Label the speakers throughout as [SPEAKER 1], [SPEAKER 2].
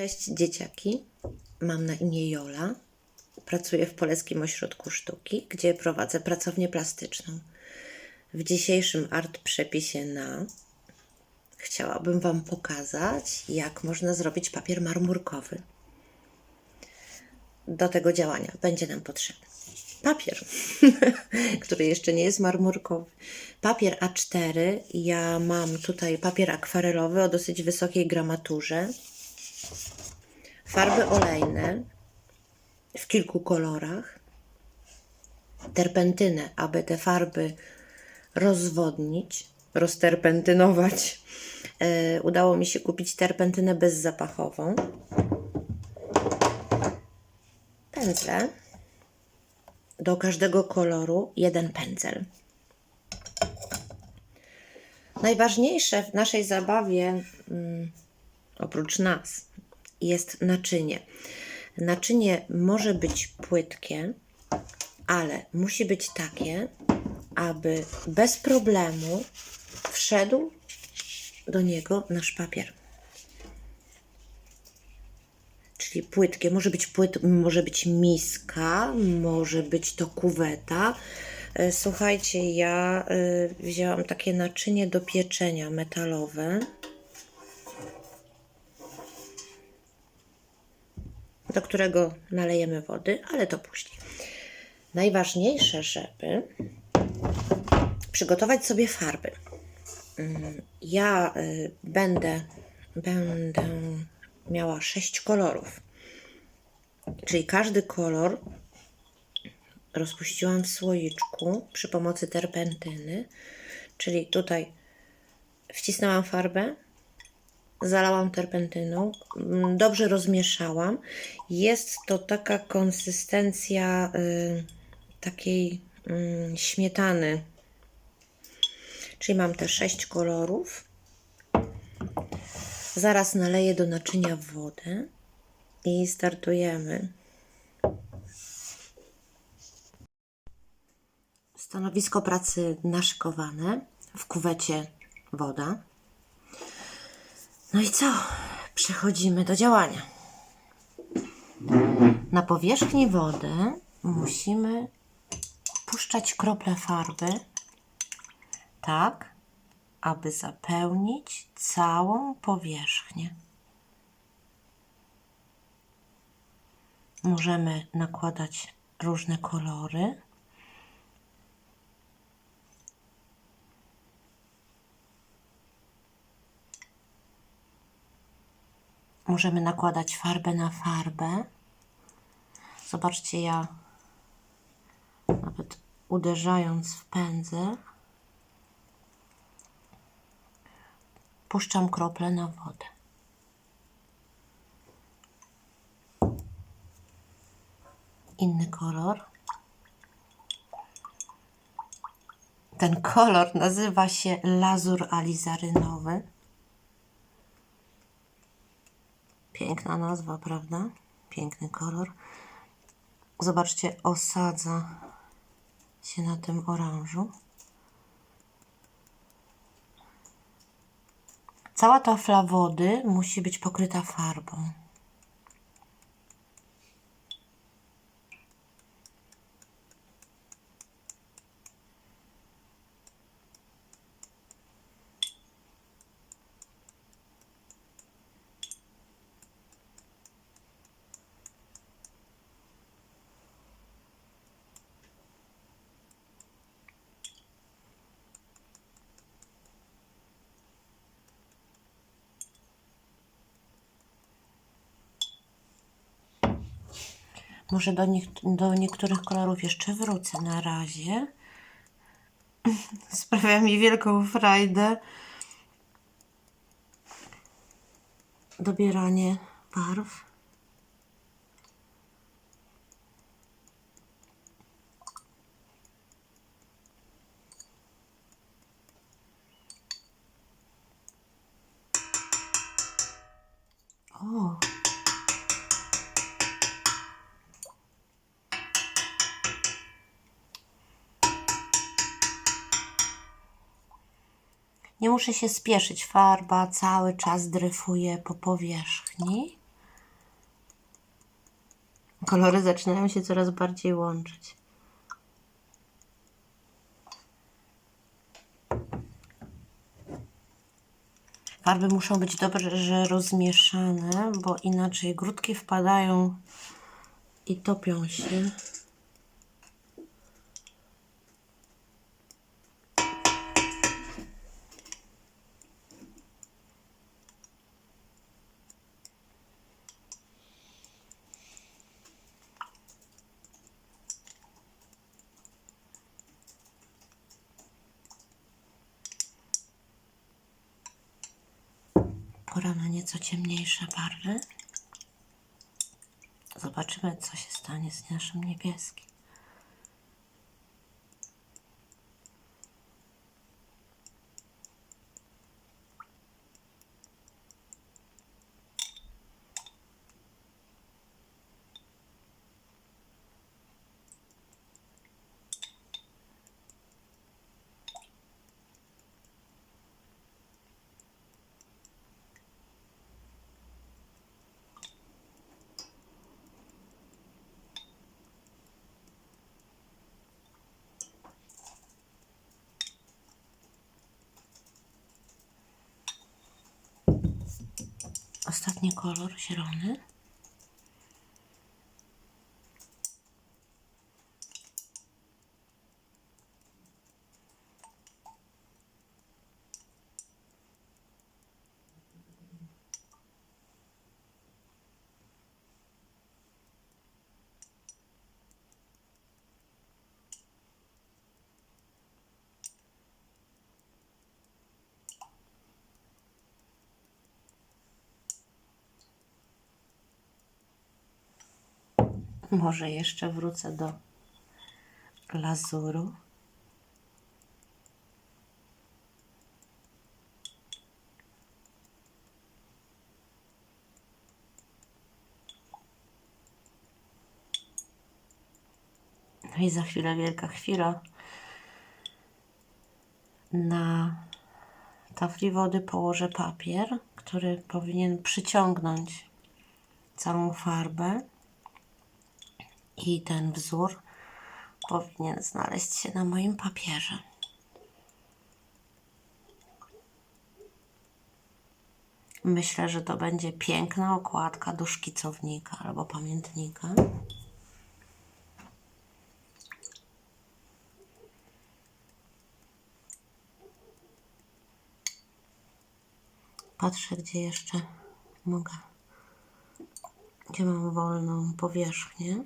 [SPEAKER 1] Cześć dzieciaki, mam na imię Jola. Pracuję w Polskim Ośrodku Sztuki, gdzie prowadzę pracownię plastyczną. W dzisiejszym art przepisie na chciałabym Wam pokazać, jak można zrobić papier marmurkowy. Do tego działania będzie nam potrzebny papier, który jeszcze nie jest marmurkowy. Papier A4. Ja mam tutaj papier akwarelowy o dosyć wysokiej gramaturze farby olejne w kilku kolorach, terpentynę, aby te farby rozwodnić, rozterpentynować. E, udało mi się kupić terpentynę bezzapachową. Pędzle. Do każdego koloru jeden pędzel. Najważniejsze w naszej zabawie, mm, oprócz nas, jest naczynie. Naczynie może być płytkie, ale musi być takie, aby bez problemu wszedł do niego nasz papier. Czyli płytkie, może być płyt, może być miska, może być to kuweta. E, Słuchajcie, ja y, wzięłam takie naczynie do pieczenia metalowe. Do którego nalejemy wody, ale to później. Najważniejsze, żeby przygotować sobie farby. Mm, Ja y, będę, będę miała sześć kolorów, czyli każdy kolor rozpuściłam w słoiczku przy pomocy terpentyny, czyli tutaj wcisnęłam farbę, zalałam terpentyną, mm, dobrze rozmieszałam. Jest to taka konsystencja y, takiej y, śmietany. Czyli mam te sześć kolorów. Zaraz naleję do naczynia wodę i startujemy. Stanowisko pracy naszykowane. W kuwecie woda. No i co? Przechodzimy do działania. Na powierzchni wody musimy puszczać krople farby tak, aby zapełnić całą powierzchnię. Możemy nakładać różne kolory. Możemy nakładać farbę na farbę. Zobaczcie, ja nawet uderzając w pędzel, puszczam krople na wodę. Inny kolor. Ten kolor nazywa się lazur alizarynowy. Piękna nazwa, prawda? Piękny kolor. Zobaczcie, osadza się na tym oranżu. Cała tafla wody musi być pokryta farbą. Może do, nich, do niektórych kolorów jeszcze wrócę na razie. Sprawia mi wielką frajdę dobieranie barw. O, Nie muszę się spieszyć. Farba cały czas dryfuje po powierzchni. Kolory zaczynają się coraz bardziej łączyć. Farby muszą być dobrze rozmieszane, bo inaczej grudki wpadają i topią się. Pora na nieco ciemniejsze barwy. Zobaczymy, co się stanie z naszym niebieskim. Ostatni kolor, zielony. Może jeszcze wrócę do lazuru. No i za chwilę wielka chwila. Na tafli wody położę papier, który powinien przyciągnąć całą farbę i ten wzór powinien znaleźć się na moim papierze. Myślę, że to będzie piękna okładka do szkicownika albo pamiętnika. Patrzę, gdzie jeszcze mogę. Gdzie mam wolną powierzchnię.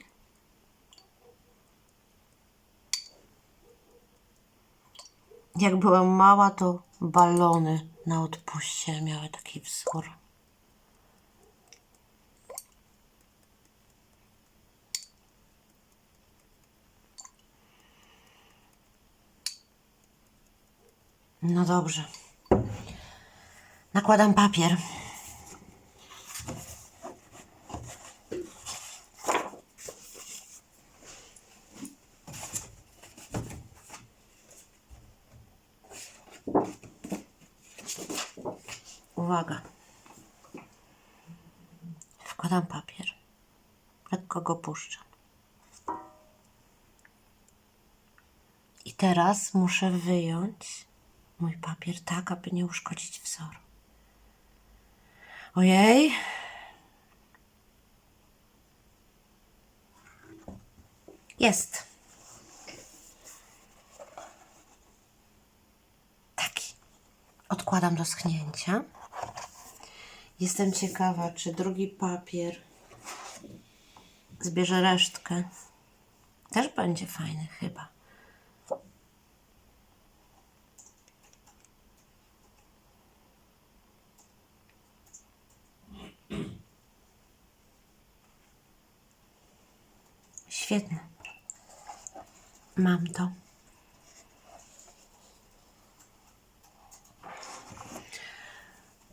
[SPEAKER 1] Jak byłam mała, to balony na odpuście miały taki wzór. No dobrze. Nakładam papier. I teraz muszę wyjąć mój papier tak, aby nie uszkodzić wzoru. Ojej. Jest. Taki. Odkładam do schnięcia. Jestem ciekawa, czy drugi papier zbierze resztkę. Też będzie fajny chyba. Mam to.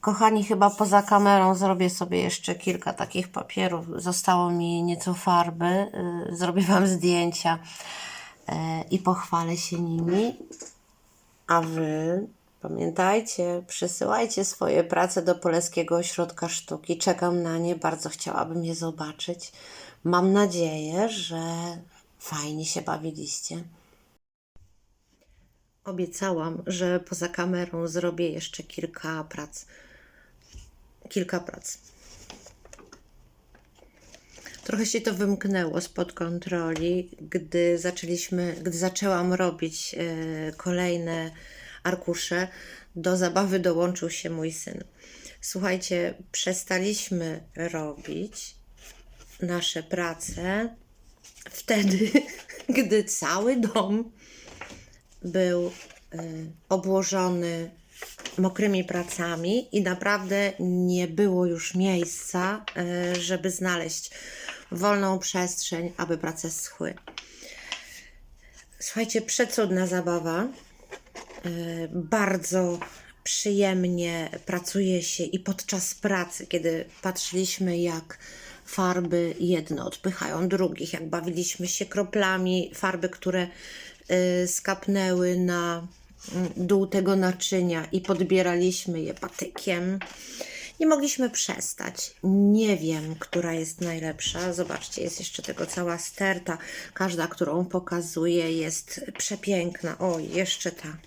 [SPEAKER 1] Kochani, chyba poza kamerą zrobię sobie jeszcze kilka takich papierów. Zostało mi nieco farby. y, Zrobię Wam zdjęcia y, i pochwalę się nimi. A Wy pamiętajcie, przesyłajcie swoje prace do Poleskiego Ośrodka Sztuki. Czekam na nie, bardzo chciałabym je zobaczyć. Mam nadzieję, że fajnie się bawiliście. Obiecałam, że poza kamerą zrobię jeszcze kilka prac. Kilka prac. Trochę się to wymknęło spod kontroli, gdy zaczęliśmy, gdy zaczęłam robić e, kolejne arkusze. Do zabawy dołączył się mój syn. Słuchajcie, przestaliśmy robić nasze prace wtedy, gdy cały dom był y, obłożony mokrymi pracami i naprawdę nie było już miejsca, y, żeby znaleźć wolną przestrzeń, aby prace schły. Słuchajcie, przecudna zabawa. Y, Bardzo przyjemnie pracuje się i podczas pracy, kiedy patrzyliśmy, jak farby jedne odpychają drugich, jak bawiliśmy się kroplami farby, które y, skapnęły na mm, dół tego naczynia i podbieraliśmy je patykiem. Nie mogliśmy przestać. Nie wiem, która jest najlepsza. Zobaczcie, jest jeszcze tego cała sterta. Każda, którą pokazuję, jest przepiękna. O, jeszcze ta.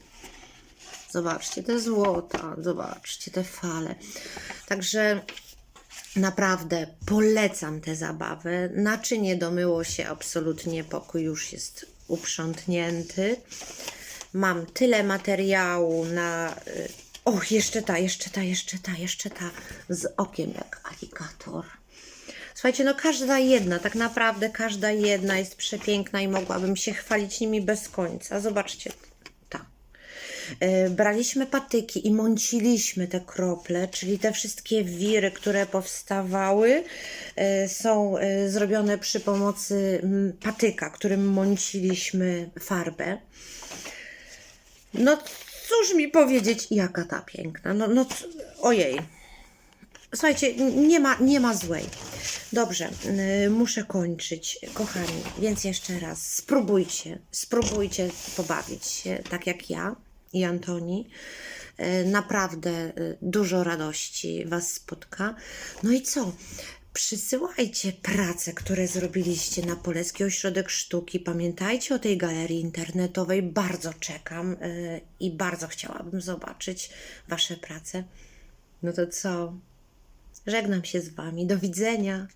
[SPEAKER 1] Zobaczcie te złota, zobaczcie te fale. Także naprawdę polecam tę zabawę. Naczynie domyło się absolutnie, pokój już jest uprzątnięty. Mam tyle materiału na. y, O, jeszcze ta, jeszcze ta, jeszcze ta, jeszcze ta z okiem jak aligator. Słuchajcie, no każda jedna, tak naprawdę każda jedna jest przepiękna i mogłabym się chwalić nimi bez końca. Zobaczcie, Braliśmy patyki i mąciliśmy te krople, czyli te wszystkie wiry, które powstawały, e, są e, zrobione przy pomocy patyka, którym mąciliśmy farbę. No cóż mi powiedzieć, jaka ta piękna. No, no ojej. Słuchajcie, nie ma, nie ma złej. Dobrze, y, muszę kończyć, kochani, więc jeszcze raz spróbujcie, spróbujcie pobawić się tak jak ja i Antoni. Y, Naprawdę y, dużo radości Was spotka. No i co? Przysyłajcie prace, które zrobiliście na Poleski Ośrodek Sztuki. Pamiętajcie o tej galerii internetowej. Bardzo czekam y, i bardzo chciałabym zobaczyć Wasze prace. No to co? Żegnam się z Wami. Do widzenia.